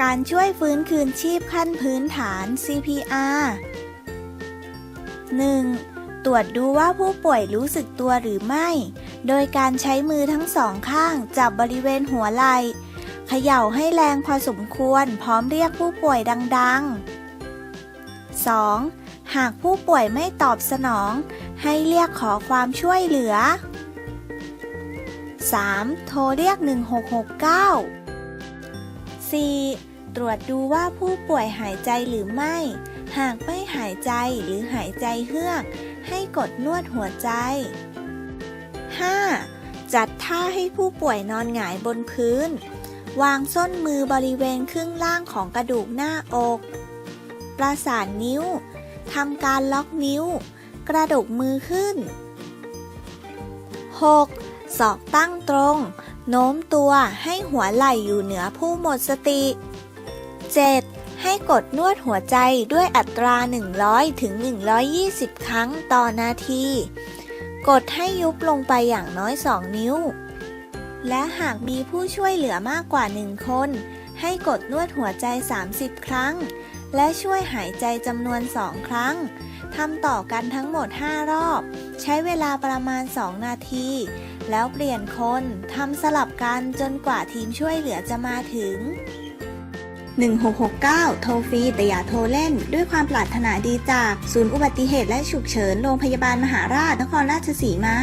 การช่วยฟื้นคืนชีพขั้นพื้นฐาน CPR 1. ตรวจดูว่าผู้ป่วยรู้สึกตัวหรือไม่ โดยการใช้มือทั้งสองข้างจับบริเวณหัวไหล่เขย่าให้แรงพอสมควรพร้อมเรียกผู้ป่วยดัง ๆ 2. หากผู้ป่วยไม่ตอบสนอง ให้เรียกขอความช่วยเหลือ 3. โทรเรียก 1669 4. ตรวจดูว่าผู้ป่วยหายใจหรือไม่ หากไม่หายใจหรือหายใจเฮือก ให้กดนวดหัวใจ 5. จัดท่าให้ผู้ป่วยนอนหงายบนพื้น วางส้นมือบริเวณครึ่งล่างของกระดูกหน้าอก ประสานนิ้ว ทำการล็อกนิ้ว กระดกมือขึ้น 6. ศอกตั้งตรง โน้มตัวให้หัวไหล่อยู่เหนือผู้หมดสติ 7. ให้กดนวดหัวใจด้วยอัตรา 100ถึง120 ครั้งต่อนาที กดให้ยุบลงไปอย่างน้อย 2 นิ้ว และหากมีผู้ช่วยเหลือมากกว่า 1 คน ให้กดนวดหัวใจ 30 ครั้ง และช่วยหายใจจำนวน 2 ครั้งทำต่อกันทั้งหมด 5 รอบ ใช้เวลาประมาณ 2 นาที แล้วเปลี่ยนคนทำสลับกันจนกว่าทีมช่วยเหลือจะมาถึง 1669 โทรฟรีแต่อย่าโทรเล่น ด้วยความปรารถนาดีจาก ศูนย์อุบัติเหตุและฉุกเฉินโรงพยาบาลมหาราชนครราชสีมา